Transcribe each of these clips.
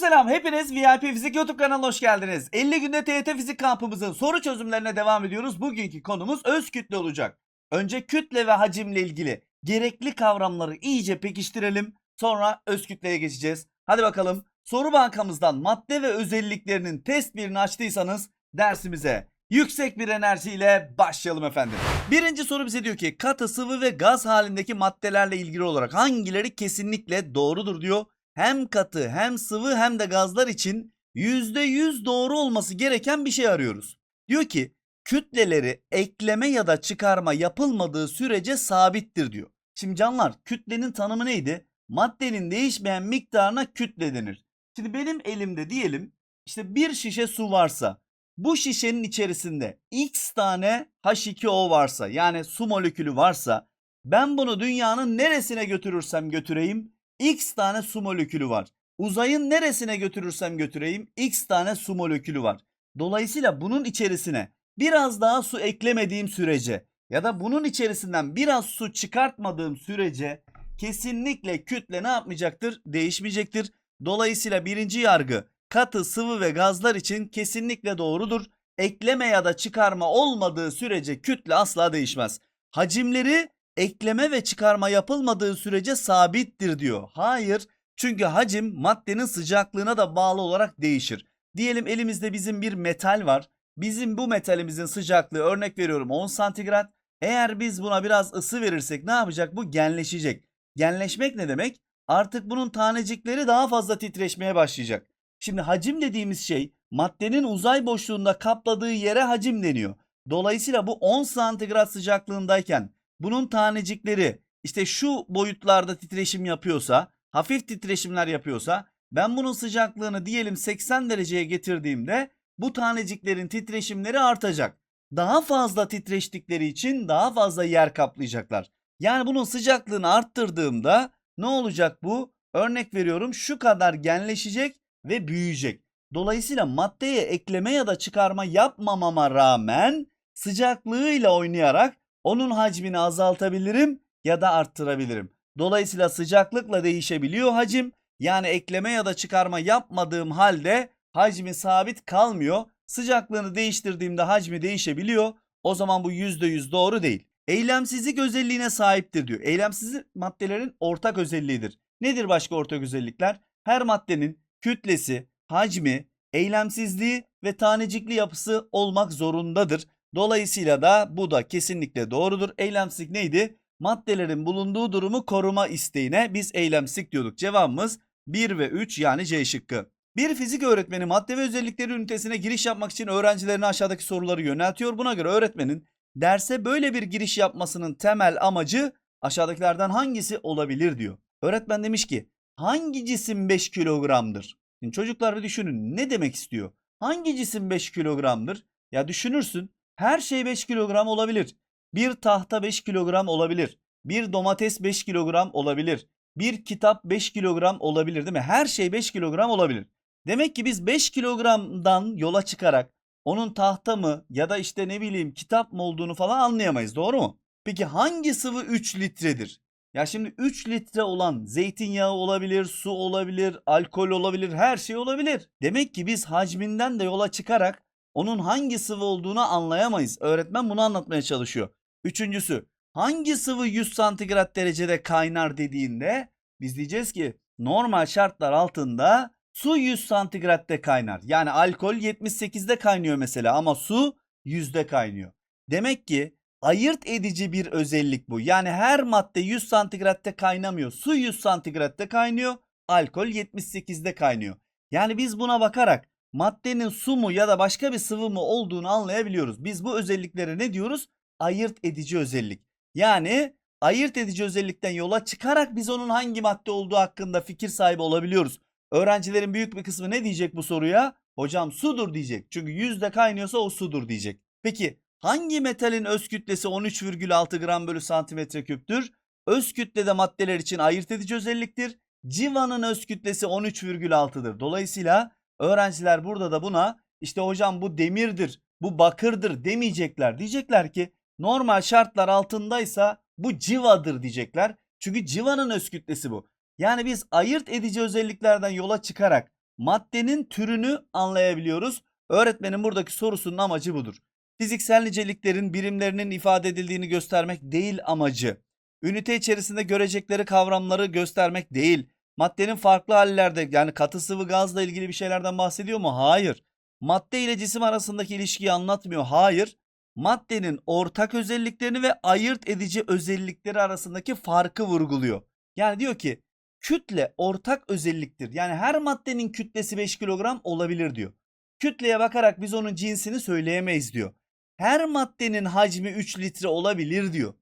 selam hepiniz VIP Fizik YouTube kanalına hoş geldiniz. 50 günde TYT Fizik kampımızın soru çözümlerine devam ediyoruz. Bugünkü konumuz öz kütle olacak. Önce kütle ve hacimle ilgili gerekli kavramları iyice pekiştirelim. Sonra öz kütleye geçeceğiz. Hadi bakalım soru bankamızdan madde ve özelliklerinin test birini açtıysanız dersimize yüksek bir enerjiyle başlayalım efendim. Birinci soru bize diyor ki katı sıvı ve gaz halindeki maddelerle ilgili olarak hangileri kesinlikle doğrudur diyor hem katı hem sıvı hem de gazlar için %100 doğru olması gereken bir şey arıyoruz. Diyor ki kütleleri ekleme ya da çıkarma yapılmadığı sürece sabittir diyor. Şimdi canlar kütlenin tanımı neydi? Maddenin değişmeyen miktarına kütle denir. Şimdi benim elimde diyelim işte bir şişe su varsa bu şişenin içerisinde x tane H2O varsa yani su molekülü varsa ben bunu dünyanın neresine götürürsem götüreyim x tane su molekülü var. Uzayın neresine götürürsem götüreyim x tane su molekülü var. Dolayısıyla bunun içerisine biraz daha su eklemediğim sürece ya da bunun içerisinden biraz su çıkartmadığım sürece kesinlikle kütle ne yapmayacaktır? Değişmeyecektir. Dolayısıyla birinci yargı katı, sıvı ve gazlar için kesinlikle doğrudur. Ekleme ya da çıkarma olmadığı sürece kütle asla değişmez. Hacimleri ekleme ve çıkarma yapılmadığı sürece sabittir diyor. Hayır. Çünkü hacim maddenin sıcaklığına da bağlı olarak değişir. Diyelim elimizde bizim bir metal var. Bizim bu metalimizin sıcaklığı örnek veriyorum 10 santigrat. Eğer biz buna biraz ısı verirsek ne yapacak? Bu genleşecek. Genleşmek ne demek? Artık bunun tanecikleri daha fazla titreşmeye başlayacak. Şimdi hacim dediğimiz şey maddenin uzay boşluğunda kapladığı yere hacim deniyor. Dolayısıyla bu 10 santigrat sıcaklığındayken bunun tanecikleri işte şu boyutlarda titreşim yapıyorsa, hafif titreşimler yapıyorsa ben bunun sıcaklığını diyelim 80 dereceye getirdiğimde bu taneciklerin titreşimleri artacak. Daha fazla titreştikleri için daha fazla yer kaplayacaklar. Yani bunun sıcaklığını arttırdığımda ne olacak bu? Örnek veriyorum şu kadar genleşecek ve büyüyecek. Dolayısıyla maddeye ekleme ya da çıkarma yapmamama rağmen sıcaklığıyla oynayarak onun hacmini azaltabilirim ya da arttırabilirim. Dolayısıyla sıcaklıkla değişebiliyor hacim. Yani ekleme ya da çıkarma yapmadığım halde hacmi sabit kalmıyor. Sıcaklığını değiştirdiğimde hacmi değişebiliyor. O zaman bu %100 doğru değil. Eylemsizlik özelliğine sahiptir diyor. Eylemsizlik maddelerin ortak özelliğidir. Nedir başka ortak özellikler? Her maddenin kütlesi, hacmi, eylemsizliği ve tanecikli yapısı olmak zorundadır. Dolayısıyla da bu da kesinlikle doğrudur. Eylemsizlik neydi? Maddelerin bulunduğu durumu koruma isteğine biz eylemsizlik diyorduk. Cevabımız 1 ve 3 yani C şıkkı. Bir fizik öğretmeni madde ve özellikleri ünitesine giriş yapmak için öğrencilerine aşağıdaki soruları yöneltiyor. Buna göre öğretmenin derse böyle bir giriş yapmasının temel amacı aşağıdakilerden hangisi olabilir diyor. Öğretmen demiş ki hangi cisim 5 kilogramdır? Şimdi çocuklar düşünün ne demek istiyor? Hangi cisim 5 kilogramdır? Ya düşünürsün her şey 5 kilogram olabilir. Bir tahta 5 kilogram olabilir. Bir domates 5 kilogram olabilir. Bir kitap 5 kilogram olabilir değil mi? Her şey 5 kilogram olabilir. Demek ki biz 5 kilogramdan yola çıkarak onun tahta mı ya da işte ne bileyim kitap mı olduğunu falan anlayamayız doğru mu? Peki hangi sıvı 3 litredir? Ya şimdi 3 litre olan zeytinyağı olabilir, su olabilir, alkol olabilir, her şey olabilir. Demek ki biz hacminden de yola çıkarak onun hangi sıvı olduğunu anlayamayız. Öğretmen bunu anlatmaya çalışıyor. Üçüncüsü hangi sıvı 100 santigrat derecede kaynar dediğinde biz diyeceğiz ki normal şartlar altında su 100 santigratte kaynar. Yani alkol 78'de kaynıyor mesela ama su 100'de kaynıyor. Demek ki ayırt edici bir özellik bu. Yani her madde 100 santigratte kaynamıyor. Su 100 santigratte kaynıyor, alkol 78'de kaynıyor. Yani biz buna bakarak maddenin su mu ya da başka bir sıvı mı olduğunu anlayabiliyoruz. Biz bu özelliklere ne diyoruz? Ayırt edici özellik. Yani ayırt edici özellikten yola çıkarak biz onun hangi madde olduğu hakkında fikir sahibi olabiliyoruz. Öğrencilerin büyük bir kısmı ne diyecek bu soruya? Hocam sudur diyecek. Çünkü yüzde kaynıyorsa o sudur diyecek. Peki hangi metalin öz kütlesi 13,6 gram bölü santimetre küptür? Öz kütlede maddeler için ayırt edici özelliktir. Civanın öz kütlesi 13,6'dır. Dolayısıyla öğrenciler burada da buna işte hocam bu demirdir, bu bakırdır demeyecekler. Diyecekler ki normal şartlar altındaysa bu civadır diyecekler. Çünkü civanın öz kütlesi bu. Yani biz ayırt edici özelliklerden yola çıkarak maddenin türünü anlayabiliyoruz. Öğretmenin buradaki sorusunun amacı budur. Fiziksel niceliklerin birimlerinin ifade edildiğini göstermek değil amacı. Ünite içerisinde görecekleri kavramları göstermek değil. Maddenin farklı hallerde yani katı sıvı gazla ilgili bir şeylerden bahsediyor mu? Hayır. Madde ile cisim arasındaki ilişkiyi anlatmıyor. Hayır. Maddenin ortak özelliklerini ve ayırt edici özellikleri arasındaki farkı vurguluyor. Yani diyor ki kütle ortak özelliktir. Yani her maddenin kütlesi 5 kilogram olabilir diyor. Kütleye bakarak biz onun cinsini söyleyemeyiz diyor. Her maddenin hacmi 3 litre olabilir diyor.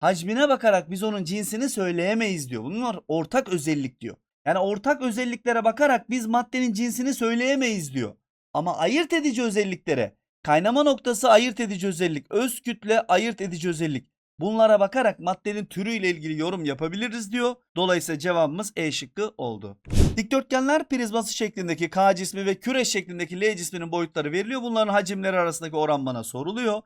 Hacmine bakarak biz onun cinsini söyleyemeyiz diyor. Bunlar ortak özellik diyor. Yani ortak özelliklere bakarak biz maddenin cinsini söyleyemeyiz diyor. Ama ayırt edici özelliklere, kaynama noktası ayırt edici özellik, öz kütle ayırt edici özellik. Bunlara bakarak maddenin türüyle ilgili yorum yapabiliriz diyor. Dolayısıyla cevabımız E şıkkı oldu. Dikdörtgenler prizması şeklindeki K cismi ve küre şeklindeki L cisminin boyutları veriliyor. Bunların hacimleri arasındaki oran bana soruluyor.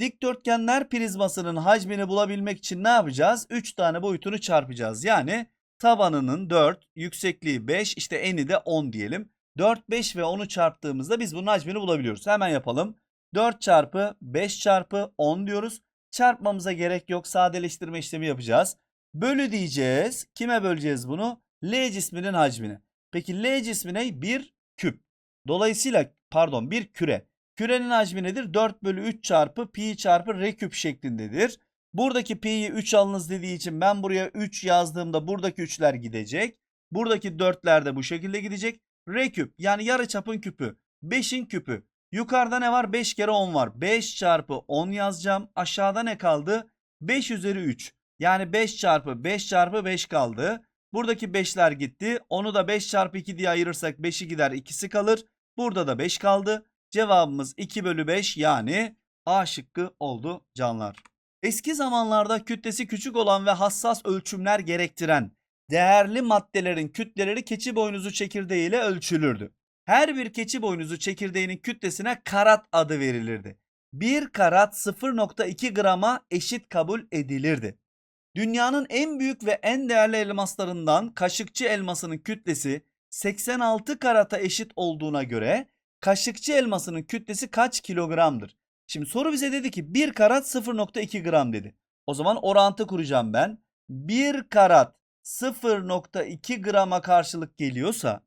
Dikdörtgenler prizmasının hacmini bulabilmek için ne yapacağız? 3 tane boyutunu çarpacağız. Yani tabanının 4, yüksekliği 5, işte eni de 10 diyelim. 4, 5 ve 10'u çarptığımızda biz bunun hacmini bulabiliyoruz. Hemen yapalım. 4 çarpı 5 çarpı 10 diyoruz. Çarpmamıza gerek yok. Sadeleştirme işlemi yapacağız. Bölü diyeceğiz. Kime böleceğiz bunu? L cisminin hacmini. Peki L cismi ne? Bir küp. Dolayısıyla pardon bir küre. Kürenin hacmi nedir? 4 bölü 3 çarpı pi çarpı r küp şeklindedir. Buradaki pi'yi 3 alınız dediği için ben buraya 3 yazdığımda buradaki 3'ler gidecek. Buradaki 4'ler de bu şekilde gidecek. R küp yani yarı çapın küpü. 5'in küpü. Yukarıda ne var? 5 kere 10 var. 5 çarpı 10 yazacağım. Aşağıda ne kaldı? 5 üzeri 3. Yani 5 çarpı 5 çarpı 5 kaldı. Buradaki 5'ler gitti. Onu da 5 çarpı 2 diye ayırırsak 5'i gider 2'si kalır. Burada da 5 kaldı. Cevabımız 2 bölü 5 yani A şıkkı oldu canlar. Eski zamanlarda kütlesi küçük olan ve hassas ölçümler gerektiren değerli maddelerin kütleleri keçi boynuzu çekirdeği ile ölçülürdü. Her bir keçi boynuzu çekirdeğinin kütlesine karat adı verilirdi. Bir karat 0.2 grama eşit kabul edilirdi. Dünyanın en büyük ve en değerli elmaslarından kaşıkçı elmasının kütlesi 86 karata eşit olduğuna göre kaşıkçı elmasının kütlesi kaç kilogramdır? Şimdi soru bize dedi ki 1 karat 0.2 gram dedi. O zaman orantı kuracağım ben. 1 karat 0.2 grama karşılık geliyorsa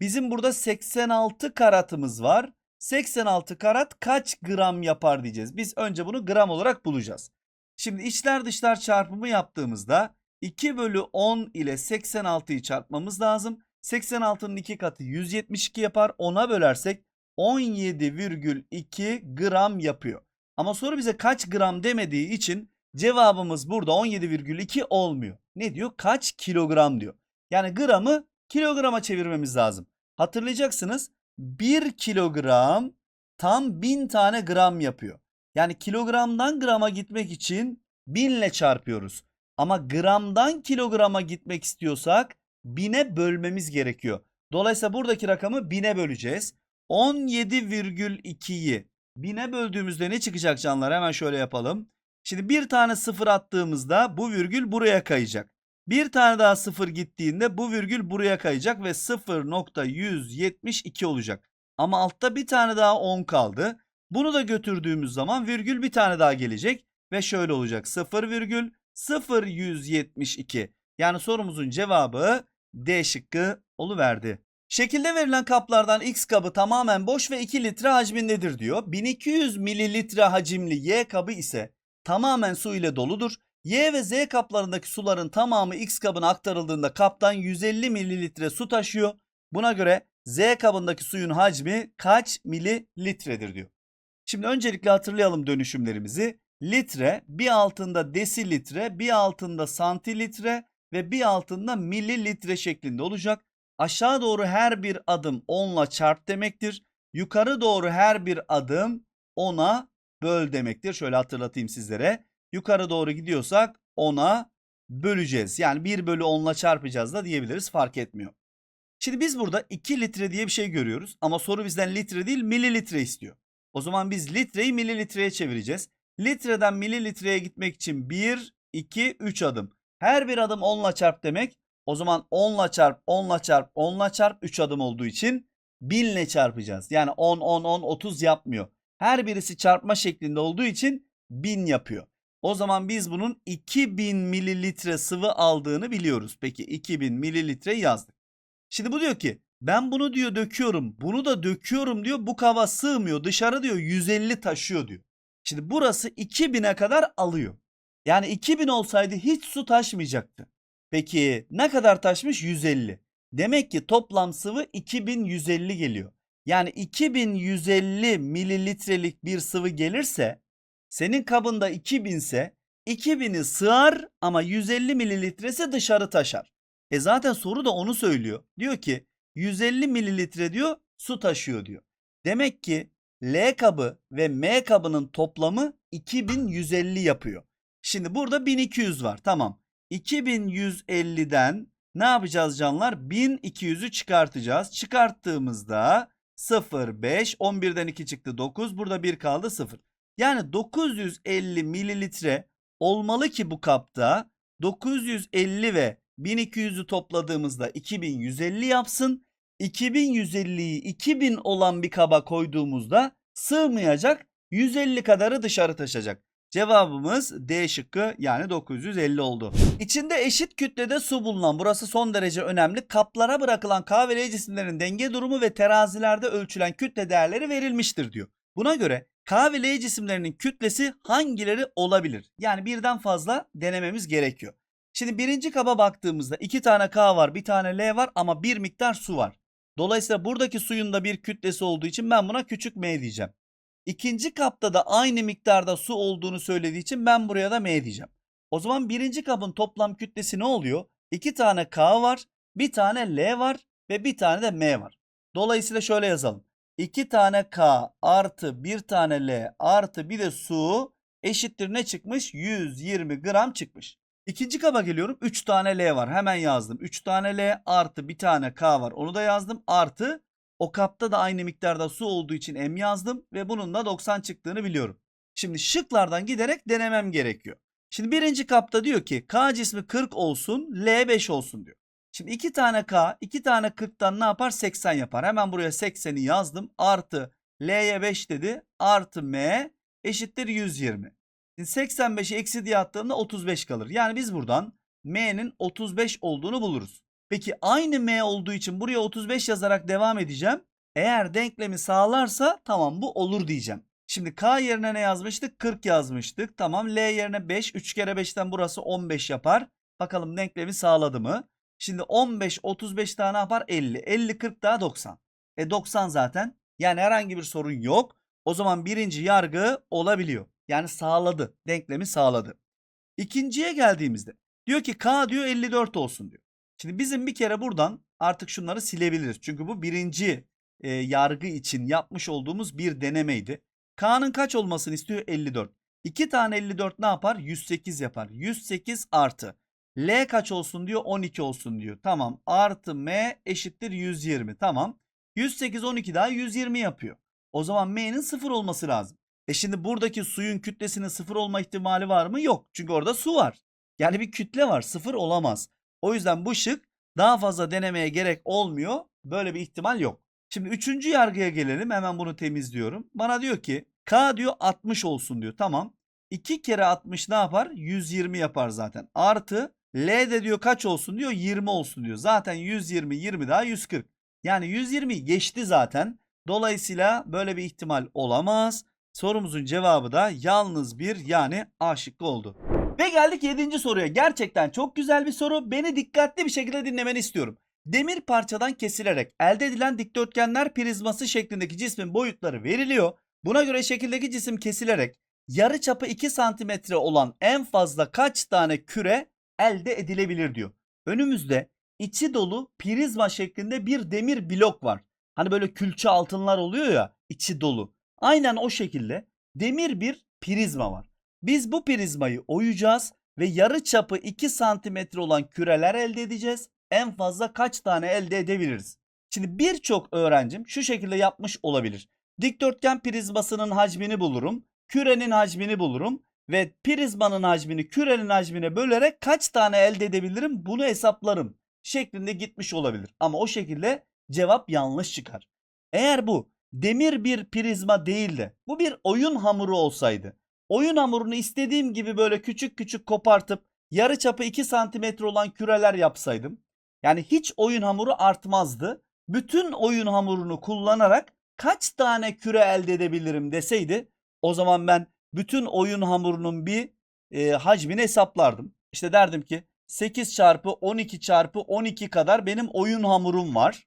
bizim burada 86 karatımız var. 86 karat kaç gram yapar diyeceğiz. Biz önce bunu gram olarak bulacağız. Şimdi içler dışlar çarpımı yaptığımızda 2 bölü 10 ile 86'yı çarpmamız lazım. 86'nın 2 katı 172 yapar. 10'a bölersek 17,2 gram yapıyor. Ama soru bize kaç gram demediği için cevabımız burada 17,2 olmuyor. Ne diyor? Kaç kilogram diyor. Yani gramı kilograma çevirmemiz lazım. Hatırlayacaksınız 1 kilogram tam 1000 tane gram yapıyor. Yani kilogramdan grama gitmek için 1000 ile çarpıyoruz. Ama gramdan kilograma gitmek istiyorsak 1000'e bölmemiz gerekiyor. Dolayısıyla buradaki rakamı 1000'e böleceğiz. 17,2'yi 1000'e böldüğümüzde ne çıkacak canlar? Hemen şöyle yapalım. Şimdi bir tane sıfır attığımızda bu virgül buraya kayacak. Bir tane daha sıfır gittiğinde bu virgül buraya kayacak ve 0.172 olacak. Ama altta bir tane daha 10 kaldı. Bunu da götürdüğümüz zaman virgül bir tane daha gelecek ve şöyle olacak 0,0172. Yani sorumuzun cevabı D şıkkı oluverdi. Şekilde verilen kaplardan X kabı tamamen boş ve 2 litre hacmindedir diyor. 1200 mililitre hacimli Y kabı ise tamamen su ile doludur. Y ve Z kaplarındaki suların tamamı X kabına aktarıldığında kaptan 150 mililitre su taşıyor. Buna göre Z kabındaki suyun hacmi kaç mililitredir diyor. Şimdi öncelikle hatırlayalım dönüşümlerimizi. Litre, bir altında desilitre, bir altında santilitre ve bir altında mililitre şeklinde olacak. Aşağı doğru her bir adım 10'la çarp demektir. Yukarı doğru her bir adım 10'a böl demektir. Şöyle hatırlatayım sizlere. Yukarı doğru gidiyorsak 10'a böleceğiz. Yani 1 bölü 10'la çarpacağız da diyebiliriz fark etmiyor. Şimdi biz burada 2 litre diye bir şey görüyoruz. Ama soru bizden litre değil mililitre istiyor. O zaman biz litreyi mililitreye çevireceğiz. Litreden mililitreye gitmek için 1, 2, 3 adım. Her bir adım 10'la çarp demek. O zaman 10'la çarp, 10'la çarp, 10'la çarp 3 adım olduğu için 1000 ile çarpacağız. Yani 10 10 10 30 yapmıyor. Her birisi çarpma şeklinde olduğu için 1000 yapıyor. O zaman biz bunun 2000 mililitre sıvı aldığını biliyoruz. Peki 2000 mililitre yazdık. Şimdi bu diyor ki ben bunu diyor döküyorum. Bunu da döküyorum diyor. Bu kaba sığmıyor. Dışarı diyor 150 taşıyor diyor. Şimdi burası 2000'e kadar alıyor. Yani 2000 olsaydı hiç su taşmayacaktı. Peki ne kadar taşmış? 150. Demek ki toplam sıvı 2150 geliyor. Yani 2150 mililitrelik bir sıvı gelirse senin kabında 2000 ise 2000'i sığar ama 150 mililitresi dışarı taşar. E zaten soru da onu söylüyor. Diyor ki 150 mililitre diyor su taşıyor diyor. Demek ki L kabı ve M kabının toplamı 2150 yapıyor. Şimdi burada 1200 var. Tamam. 2150'den ne yapacağız canlar? 1200'ü çıkartacağız. Çıkarttığımızda 0, 5, 11'den 2 çıktı 9. Burada 1 kaldı 0. Yani 950 mililitre olmalı ki bu kapta 950 ve 1200'ü topladığımızda 2150 yapsın. 2150'yi 2000 olan bir kaba koyduğumuzda sığmayacak 150 kadarı dışarı taşacak. Cevabımız D şıkkı yani 950 oldu. İçinde eşit kütlede su bulunan burası son derece önemli. Kaplara bırakılan K cisimlerin denge durumu ve terazilerde ölçülen kütle değerleri verilmiştir diyor. Buna göre K cisimlerinin kütlesi hangileri olabilir? Yani birden fazla denememiz gerekiyor. Şimdi birinci kaba baktığımızda iki tane K var bir tane L var ama bir miktar su var. Dolayısıyla buradaki suyun da bir kütlesi olduğu için ben buna küçük m diyeceğim. İkinci kapta da aynı miktarda su olduğunu söylediği için ben buraya da m diyeceğim. O zaman birinci kabın toplam kütlesi ne oluyor? İki tane K var, bir tane L var ve bir tane de M var. Dolayısıyla şöyle yazalım. 2 tane K artı bir tane L artı bir de su eşittir ne çıkmış? 120 gram çıkmış. İkinci kaba geliyorum. 3 tane L var. Hemen yazdım. 3 tane L artı bir tane K var. Onu da yazdım. Artı o kapta da aynı miktarda su olduğu için M yazdım. Ve bunun da 90 çıktığını biliyorum. Şimdi şıklardan giderek denemem gerekiyor. Şimdi birinci kapta diyor ki K cismi 40 olsun L 5 olsun diyor. Şimdi 2 tane K 2 tane 40'tan ne yapar? 80 yapar. Hemen buraya 80'i yazdım. Artı L'ye 5 dedi. Artı M eşittir 120. Şimdi 85'i eksi diye attığımda 35 kalır. Yani biz buradan M'nin 35 olduğunu buluruz. Peki aynı M olduğu için buraya 35 yazarak devam edeceğim. Eğer denklemi sağlarsa tamam bu olur diyeceğim. Şimdi K yerine ne yazmıştık? 40 yazmıştık. Tamam L yerine 5. 3 kere 5'ten burası 15 yapar. Bakalım denklemi sağladı mı? Şimdi 15 35 tane ne yapar? 50. 50 40 daha 90. E 90 zaten. Yani herhangi bir sorun yok. O zaman birinci yargı olabiliyor. Yani sağladı. Denklemi sağladı. İkinciye geldiğimizde diyor ki K diyor 54 olsun diyor. Şimdi bizim bir kere buradan artık şunları silebiliriz. Çünkü bu birinci e, yargı için yapmış olduğumuz bir denemeydi. K'nın kaç olmasını istiyor? 54. 2 tane 54 ne yapar? 108 yapar. 108 artı. L kaç olsun diyor? 12 olsun diyor. Tamam. Artı M eşittir 120. Tamam. 108 12 daha 120 yapıyor. O zaman M'nin 0 olması lazım. E şimdi buradaki suyun kütlesinin 0 olma ihtimali var mı? Yok. Çünkü orada su var. Yani bir kütle var. 0 olamaz. O yüzden bu şık daha fazla denemeye gerek olmuyor. Böyle bir ihtimal yok. Şimdi üçüncü yargıya gelelim. Hemen bunu temizliyorum. Bana diyor ki K diyor 60 olsun diyor. Tamam. 2 kere 60 ne yapar? 120 yapar zaten. Artı L de diyor kaç olsun diyor? 20 olsun diyor. Zaten 120 20 daha 140. Yani 120 geçti zaten. Dolayısıyla böyle bir ihtimal olamaz. Sorumuzun cevabı da yalnız bir yani A şıkkı oldu. Ve geldik 7. soruya. Gerçekten çok güzel bir soru. Beni dikkatli bir şekilde dinlemeni istiyorum. Demir parçadan kesilerek elde edilen dikdörtgenler prizması şeklindeki cismin boyutları veriliyor. Buna göre şekildeki cisim kesilerek yarı çapı 2 santimetre olan en fazla kaç tane küre elde edilebilir diyor. Önümüzde içi dolu prizma şeklinde bir demir blok var. Hani böyle külçe altınlar oluyor ya içi dolu. Aynen o şekilde demir bir prizma var. Biz bu prizmayı oyacağız ve yarı çapı 2 santimetre olan küreler elde edeceğiz. En fazla kaç tane elde edebiliriz? Şimdi birçok öğrencim şu şekilde yapmış olabilir. Dikdörtgen prizmasının hacmini bulurum. Kürenin hacmini bulurum ve prizmanın hacmini kürenin hacmine bölerek kaç tane elde edebilirim bunu hesaplarım şeklinde gitmiş olabilir. Ama o şekilde cevap yanlış çıkar. Eğer bu demir bir prizma değil de bu bir oyun hamuru olsaydı. Oyun hamurunu istediğim gibi böyle küçük küçük kopartıp yarı çapı 2 santimetre olan küreler yapsaydım. Yani hiç oyun hamuru artmazdı. Bütün oyun hamurunu kullanarak kaç tane küre elde edebilirim deseydi o zaman ben bütün oyun hamurunun bir e, hacmini hesaplardım. İşte derdim ki 8 çarpı 12 çarpı 12 kadar benim oyun hamurum var.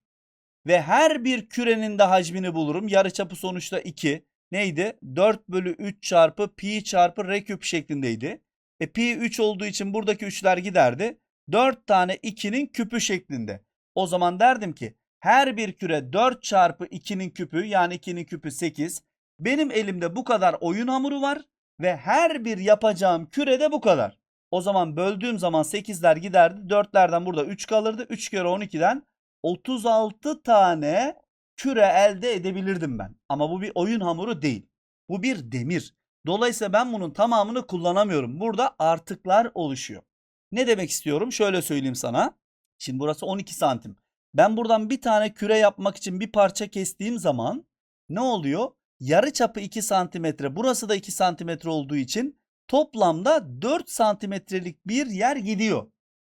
Ve her bir kürenin de hacmini bulurum. Yarıçapı sonuçta 2. Neydi? 4 bölü 3 çarpı pi çarpı r küp şeklindeydi. E pi 3 olduğu için buradaki 3'ler giderdi. 4 tane 2'nin küpü şeklinde. O zaman derdim ki her bir küre 4 çarpı 2'nin küpü yani 2'nin küpü 8. Benim elimde bu kadar oyun hamuru var ve her bir yapacağım kürede bu kadar. O zaman böldüğüm zaman 8'ler giderdi. 4'lerden burada 3 kalırdı. 3 kere 12'den 36 tane küre elde edebilirdim ben. Ama bu bir oyun hamuru değil. Bu bir demir. Dolayısıyla ben bunun tamamını kullanamıyorum. Burada artıklar oluşuyor. Ne demek istiyorum? Şöyle söyleyeyim sana. Şimdi burası 12 santim. Ben buradan bir tane küre yapmak için bir parça kestiğim zaman ne oluyor? Yarı çapı 2 santimetre. Burası da 2 santimetre olduğu için toplamda 4 santimetrelik bir yer gidiyor.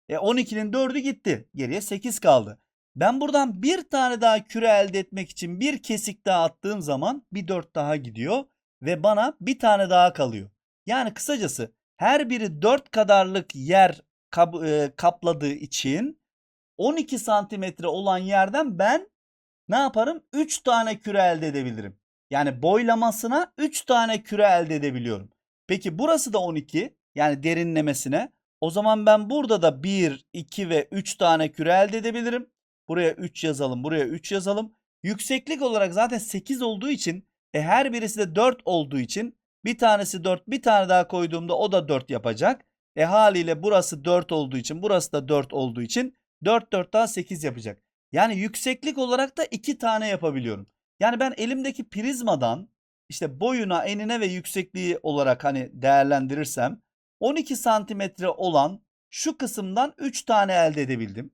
E 12'nin 4'ü gitti. Geriye 8 kaldı. Ben buradan bir tane daha küre elde etmek için bir kesik daha attığım zaman bir 4 daha gidiyor ve bana bir tane daha kalıyor. Yani kısacası her biri 4 kadarlık yer kap- e, kapladığı için 12 santimetre olan yerden ben ne yaparım? 3 tane küre elde edebilirim. Yani boylamasına 3 tane küre elde edebiliyorum. Peki burası da 12 yani derinlemesine. O zaman ben burada da 1, 2 ve 3 tane küre elde edebilirim. Buraya 3 yazalım, buraya 3 yazalım. Yükseklik olarak zaten 8 olduğu için e her birisi de 4 olduğu için bir tanesi 4 bir tane daha koyduğumda o da 4 yapacak. E haliyle burası 4 olduğu için burası da 4 olduğu için 4 4 daha 8 yapacak. Yani yükseklik olarak da 2 tane yapabiliyorum. Yani ben elimdeki prizmadan işte boyuna, enine ve yüksekliği olarak hani değerlendirirsem 12 santimetre olan şu kısımdan 3 tane elde edebildim.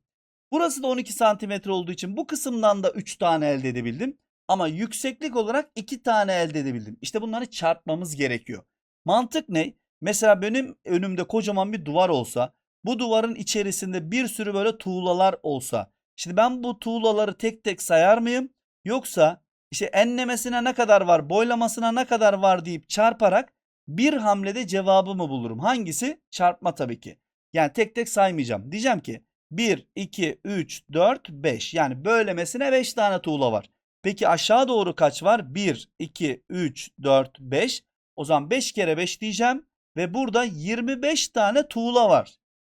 Burası da 12 santimetre olduğu için bu kısımdan da 3 tane elde edebildim. Ama yükseklik olarak 2 tane elde edebildim. İşte bunları çarpmamız gerekiyor. Mantık ne? Mesela benim önümde kocaman bir duvar olsa, bu duvarın içerisinde bir sürü böyle tuğlalar olsa. Şimdi ben bu tuğlaları tek tek sayar mıyım? Yoksa işte enlemesine ne kadar var, boylamasına ne kadar var deyip çarparak bir hamlede cevabımı bulurum. Hangisi? Çarpma tabii ki. Yani tek tek saymayacağım. Diyeceğim ki 1, 2, 3, 4, 5. Yani böylemesine 5 tane tuğla var. Peki aşağı doğru kaç var? 1, 2, 3, 4, 5. O zaman 5 kere 5 diyeceğim. Ve burada 25 tane tuğla var.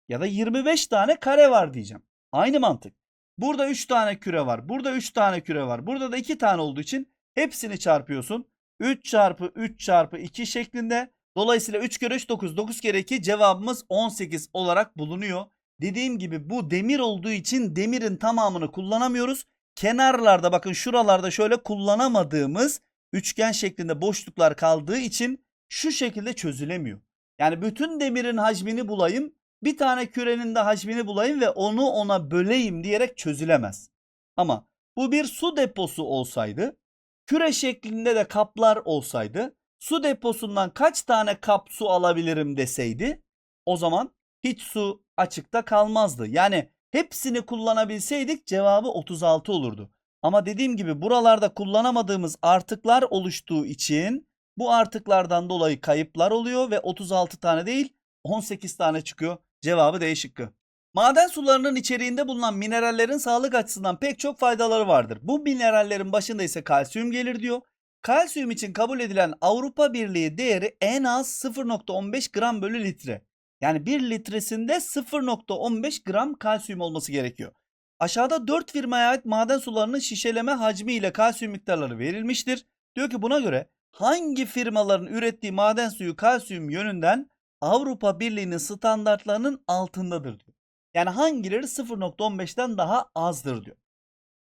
Ya da 25 tane kare var diyeceğim. Aynı mantık. Burada 3 tane küre var. Burada 3 tane küre var. Burada da 2 tane olduğu için hepsini çarpıyorsun. 3 çarpı 3 çarpı 2 şeklinde. Dolayısıyla 3 kere 3 9. 9 kere 2 cevabımız 18 olarak bulunuyor. Dediğim gibi bu demir olduğu için demirin tamamını kullanamıyoruz. Kenarlarda bakın şuralarda şöyle kullanamadığımız üçgen şeklinde boşluklar kaldığı için şu şekilde çözülemiyor. Yani bütün demirin hacmini bulayım, bir tane kürenin de hacmini bulayım ve onu ona böleyim diyerek çözülemez. Ama bu bir su deposu olsaydı, küre şeklinde de kaplar olsaydı, su deposundan kaç tane kap su alabilirim deseydi, o zaman hiç su açıkta kalmazdı. Yani hepsini kullanabilseydik cevabı 36 olurdu. Ama dediğim gibi buralarda kullanamadığımız artıklar oluştuğu için bu artıklardan dolayı kayıplar oluyor ve 36 tane değil 18 tane çıkıyor. Cevabı D şıkkı. Maden sularının içeriğinde bulunan minerallerin sağlık açısından pek çok faydaları vardır. Bu minerallerin başında ise kalsiyum gelir diyor. Kalsiyum için kabul edilen Avrupa Birliği değeri en az 0.15 gram bölü litre. Yani 1 litresinde 0.15 gram kalsiyum olması gerekiyor. Aşağıda 4 firmaya ait maden sularının şişeleme hacmi ile kalsiyum miktarları verilmiştir. Diyor ki buna göre hangi firmaların ürettiği maden suyu kalsiyum yönünden Avrupa Birliği'nin standartlarının altındadır diyor. Yani hangileri 0.15'ten daha azdır diyor.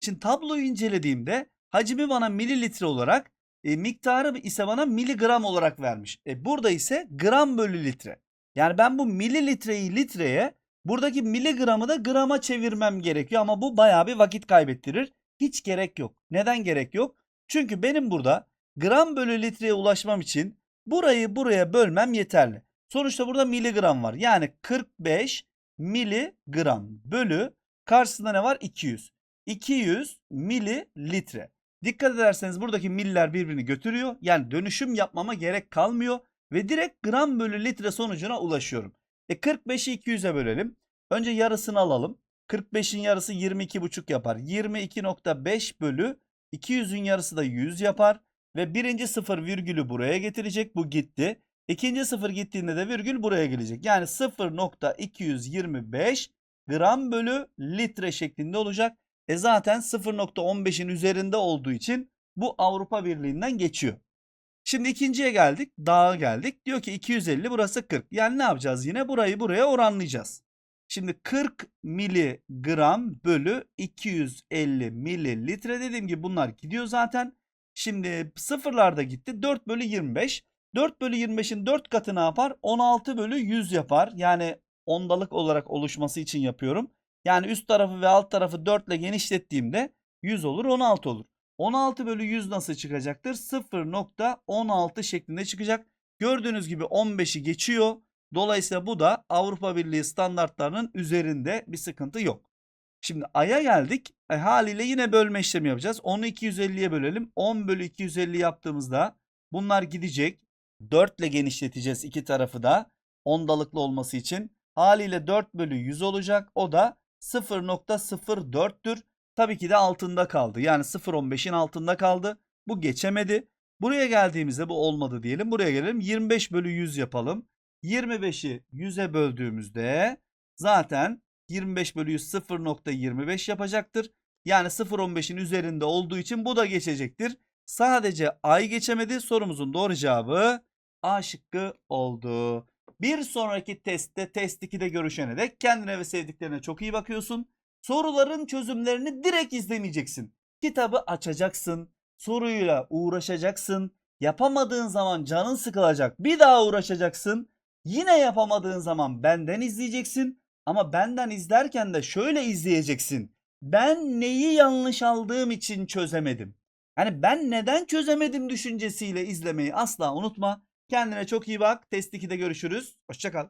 Şimdi tabloyu incelediğimde hacmi bana mililitre olarak e, miktarı ise bana miligram olarak vermiş. E, burada ise gram bölü litre. Yani ben bu mililitreyi litreye buradaki miligramı da grama çevirmem gerekiyor ama bu bayağı bir vakit kaybettirir. Hiç gerek yok. Neden gerek yok? Çünkü benim burada gram bölü litreye ulaşmam için burayı buraya bölmem yeterli. Sonuçta burada miligram var. Yani 45 miligram bölü karşısında ne var? 200. 200 mililitre. Dikkat ederseniz buradaki miller birbirini götürüyor. Yani dönüşüm yapmama gerek kalmıyor ve direkt gram bölü litre sonucuna ulaşıyorum. E 45'i 200'e bölelim. Önce yarısını alalım. 45'in yarısı 22,5 yapar. 22.5 bölü 200'ün yarısı da 100 yapar. Ve birinci sıfır virgülü buraya getirecek. Bu gitti. İkinci sıfır gittiğinde de virgül buraya gelecek. Yani 0.225 gram bölü litre şeklinde olacak. E zaten 0.15'in üzerinde olduğu için bu Avrupa Birliği'nden geçiyor. Şimdi ikinciye geldik. Dağa geldik. Diyor ki 250 burası 40. Yani ne yapacağız yine? Burayı buraya oranlayacağız. Şimdi 40 miligram bölü 250 mililitre dediğim gibi bunlar gidiyor zaten. Şimdi sıfırlar da gitti. 4 bölü 25. 4 bölü 25'in 4 katı ne yapar? 16 bölü 100 yapar. Yani ondalık olarak oluşması için yapıyorum. Yani üst tarafı ve alt tarafı 4 ile genişlettiğimde 100 olur 16 olur. 16 bölü 100 nasıl çıkacaktır? 0.16 şeklinde çıkacak. Gördüğünüz gibi 15'i geçiyor. Dolayısıyla bu da Avrupa Birliği standartlarının üzerinde bir sıkıntı yok. Şimdi Ay'a geldik. E, haliyle yine bölme işlemi yapacağız. 10'u 250'ye bölelim. 10 bölü 250 yaptığımızda bunlar gidecek. 4 ile genişleteceğiz iki tarafı da. Ondalıklı olması için. Haliyle 4 bölü 100 olacak. O da 0.04'tür. Tabii ki de altında kaldı. Yani 0.15'in altında kaldı. Bu geçemedi. Buraya geldiğimizde bu olmadı diyelim. Buraya gelelim. 25 bölü 100 yapalım. 25'i 100'e böldüğümüzde zaten 25 bölü 100 0.25 yapacaktır. Yani 0.15'in üzerinde olduğu için bu da geçecektir. Sadece ay geçemedi. Sorumuzun doğru cevabı A şıkkı oldu. Bir sonraki testte test 2'de görüşene dek kendine ve sevdiklerine çok iyi bakıyorsun. Soruların çözümlerini direkt izlemeyeceksin. Kitabı açacaksın. Soruyla uğraşacaksın. Yapamadığın zaman canın sıkılacak. Bir daha uğraşacaksın. Yine yapamadığın zaman benden izleyeceksin. Ama benden izlerken de şöyle izleyeceksin. Ben neyi yanlış aldığım için çözemedim. Yani ben neden çözemedim düşüncesiyle izlemeyi asla unutma. Kendine çok iyi bak. Test 2'de görüşürüz. Hoşçakal.